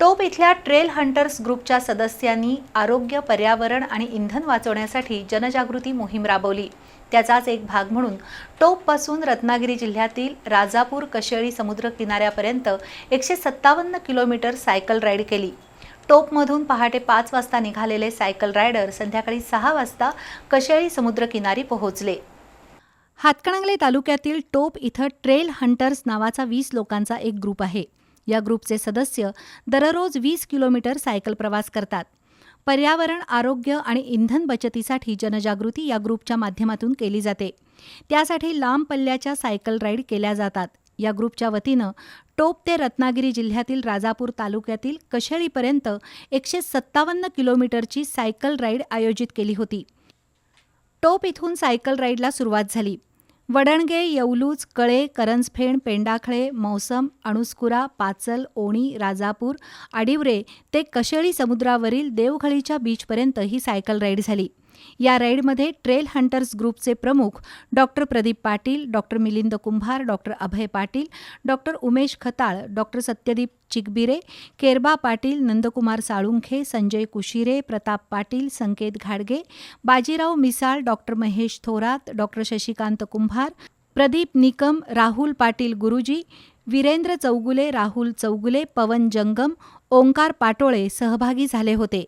टोप इथल्या trail hunters ग्रुपच्या सदस्यांनी आरोग्य पर्यावरण आणि इंधन वाचवण्यासाठी जनजागृती मोहीम राबवली. त्याचाच एक भाग म्हणून टोपपासून रत्नागिरी जिल्ह्यातील राजापूर कशेळी समुद्र किनाऱ्यापर्यंत एकशे सत्तावन्न किलोमीटर सायकल राईड केली. टोपमधून पहाटे पाच वाजता निघालेले सायकल रायडर संध्याकाळी सहा वाजता कशेळी समुद्रकिनारी पोहोचले. हातकणंगले तालुक्यातील टोप इथं ट्रेल हंटर्स नावाचा वीस लोकांचा एक ग्रुप आहे. या ग्रुपचे सदस्य दररोज वीस किलोमीटर सायकल प्रवास करतात. पर्यावरण आरोग्य आणि इंधन बचतीसाठी जनजागृती या ग्रुपच्या माध्यमातून केली जाते. त्यासाठी लांब पल्ल्याच्या सायकल राईड केल्या जातात. या ग्रुपच्या वतीनं टोप ते रत्नागिरी जिल्ह्यातील राजापूर तालुक्यातील कशेळीपर्यंत एकशे सत्तावन्न किलोमीटरची सायकल राईड आयोजित केली होती. टोप इथून सायकल राईडला सुरुवात झाली. वडणगे येवलूज कळे करंजफेण पेंडाखळे मौसम अणुस्कुरा पाचल ओणी राजापूर आडिवरे ते कशेळी समुद्रावरील देवघळीच्या बीचपर्यंत ही सायकल राईड झाली. या राईडमध्ये ट्रेल हंटर्स ग्रुपचे प्रमुख doctor Pradeep Patil doctor Milind Kumbhar doctor Abhay Patil doctor Umesh Khatal doctor Satyadeep Chikbire Kerba Patil Nandkumar Salunkhe Sanjay Kushire Pratap Patil Sanket घाडगे बाजीराव मिसाळ डॉक्टर महेश थोरात डॉक्टर शशिकांत कुंभार प्रदीप निकम राहुल पाटील गुरुजी वीरेंद्र चौगुले राहुल चौगुले पवन जंगम ओंकार पाटोळे सहभागी झाले होते.